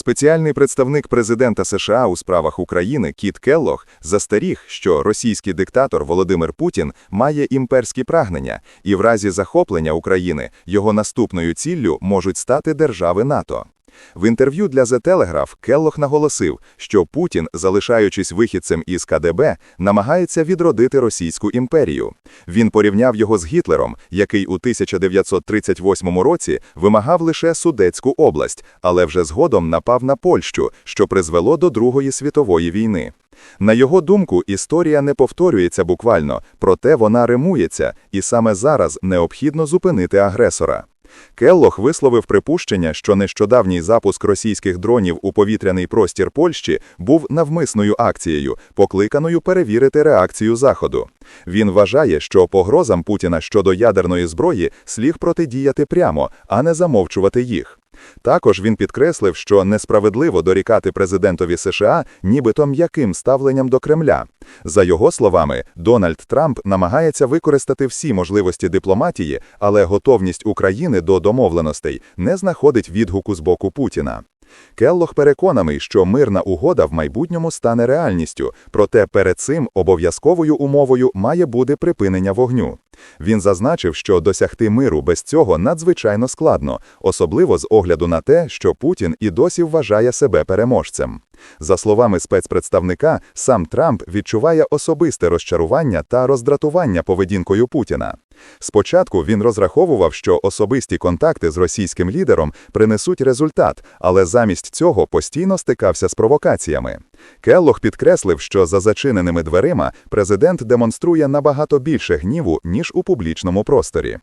Спеціальний представник президента США у справах України Кіт Келлог застеріг, що російський диктатор Володимир Путін має імперські прагнення, і в разі захоплення України його наступною ціллю можуть стати держави НАТО. В інтерв'ю для The Telegraph Келлог наголосив, що Путін, залишаючись вихідцем із КДБ, намагається відродити Російську імперію. Він порівняв його з Гітлером, який у 1938 році вимагав лише Судецьку область, але вже згодом напав на Польщу, що призвело до Другої світової війни. На його думку, історія не повторюється буквально, проте вона римується, і саме зараз необхідно зупинити агресора. Келлох висловив припущення, що нещодавній запуск російських дронів у повітряний простір Польщі був навмисною акцією, покликаною перевірити реакцію Заходу. Він вважає, що погрозам Путіна щодо ядерної зброї слід протидіяти прямо, а не замовчувати їх. Також він підкреслив, що несправедливо дорікати президентові США нібито м'яким ставленням до Кремля. За його словами, Дональд Трамп намагається використати всі можливості дипломатії, але готовність України до домовленостей не знаходить відгуку з боку Путіна. Келлох переконаний, що мирна угода в майбутньому стане реальністю, проте перед цим обов'язковою умовою має бути припинення вогню. Він зазначив, що досягти миру без цього надзвичайно складно, особливо з огляду на те, що Путін і досі вважає себе переможцем. За словами спецпредставника, сам Трамп відчуває особисте розчарування та роздратування поведінкою Путіна. Спочатку він розраховував, що особисті контакти з російським лідером принесуть результат, але замість цього постійно стикався з провокаціями. Келлох підкреслив, що за зачиненими дверима президент демонструє набагато більше гніву, ніж у публічному просторі.